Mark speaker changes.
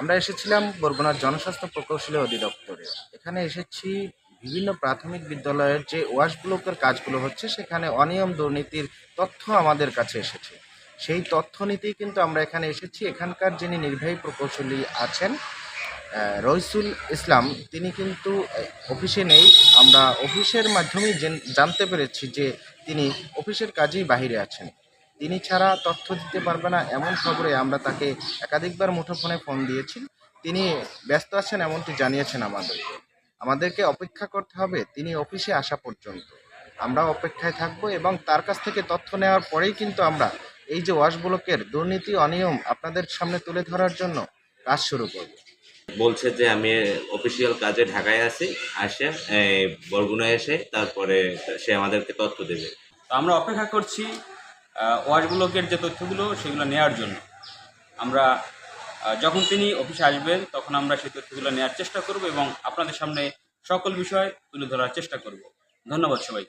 Speaker 1: আমরা এসেছিলাম বরগুনার জনস্বাস্থ্য প্রকৌশলী অধিদপ্তরে। এখানে এসেছি বিভিন্ন প্রাথমিক বিদ্যালয়ের যে ওয়াশ ব্লকের কাজগুলো হচ্ছে, সেখানে অনিয়ম দুর্নীতির তথ্য আমাদের কাছে এসেছে। সেই তথ্য নিতেই কিন্তু আমরা এখানে এসেছি। এখানকার যিনি নির্বাহী প্রকৌশলী আছেন রইসুল ইসলাম, তিনি কিন্তু অফিসে নেই। আমরা অফিসের মাধ্যমেই জানতে পেরেছি যে তিনি অফিসের কাজেই বাহিরে আছেন। তিনি ছাড়া তথ্য দিতে পারবে না এমন খবরে আমরা তাকে একাধিকবার মুঠোফোনে ফোন দিয়েছি। তিনি ব্যস্ত আছেন এমনটি জানিয়েছেন আমাদেরকে আমাদেরকে অপেক্ষা করতে হবে তিনি অফিসে আসা পর্যন্ত। আমরা অপেক্ষায় থাকব এবং তার কাছ থেকে তথ্য নেওয়ার পরেই কিন্তু আমরা এই যে ওয়াশ ব্লকের দুর্নীতি অনিয়ম আপনাদের সামনে তুলে ধরার জন্য কাজ শুরু করব।
Speaker 2: বলছে যে আমি অফিসিয়াল কাজে ঢাকায় আছি আসে বরগুনায় এসে তারপরে সে আমাদেরকে তথ্য দেবে।
Speaker 3: তো আমরা অপেক্ষা করছি ওয়াশ ব্লকের যে তথ্যগুলো সেগুলো নেওয়ার জন্য। আমরা যখন তিনি অফিসে আসবেন, তখন আমরা সেই তথ্যগুলো নেওয়ার চেষ্টা করব এবং আপনাদের সামনে সকল বিষয় তুলে ধরার চেষ্টা করব। ধন্যবাদ সবাই